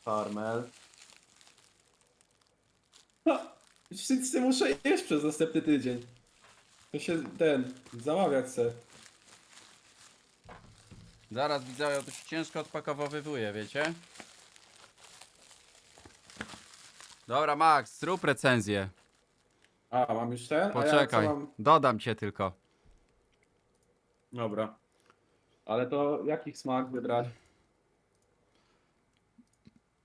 Farmel. Ha! Już nic nie muszę jeść przez następny tydzień. To się ten, zamawiać se. Zaraz widzowie, to się ciężko odpakowywuje, wiecie? Dobra, Max, zrób recenzję. A, mam już ten? A Poczekaj, Ja co mam... dodam cię tylko. Dobra. Ale to jakich smak wybrać?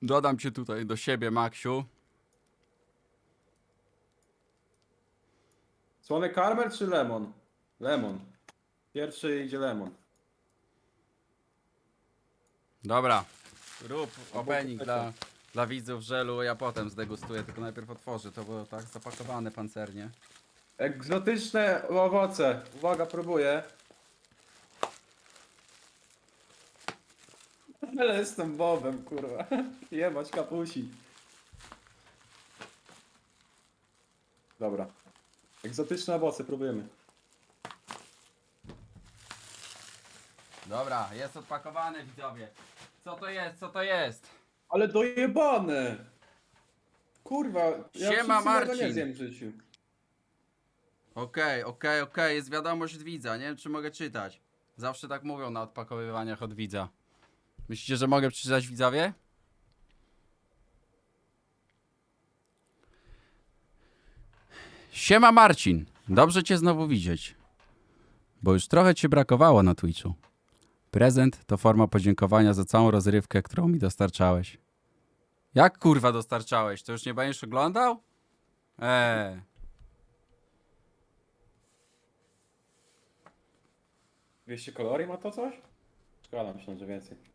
Dodam cię tutaj do siebie, Maxiu. Słony karmel czy lemon? Lemon. Pierwszy idzie lemon. Dobra, rób opening dla, dla widzów żelu, ja potem zdegustuję, tylko najpierw otworzę, to było tak zapakowane pancernie. Egzotyczne owoce. Uwaga, próbuję. Ale jestem Bobem, kurwa. Jebać kapusi. Dobra. Egzotyczne owoce, próbujemy. Dobra, jest odpakowane widzowie. Co to jest, co to jest? Ale dojebane! Kurwa, ja Siema, wszystkiego Marcin. nie zjem w życiu. Okej, okej, okej, jest wiadomość od widza, nie wiem czy mogę czytać. Zawsze tak mówią na odpakowywaniach od widza. Myślicie, że mogę przeczytać widzowie? Siema Marcin, dobrze cię znowu widzieć. Bo już trochę cię brakowało na Twitchu. Prezent to forma podziękowania za całą rozrywkę, którą mi dostarczałeś. Jak kurwa dostarczałeś? To już nie będziesz oglądał? Eee. 200 kalorii ma to coś? Składam się, że więcej.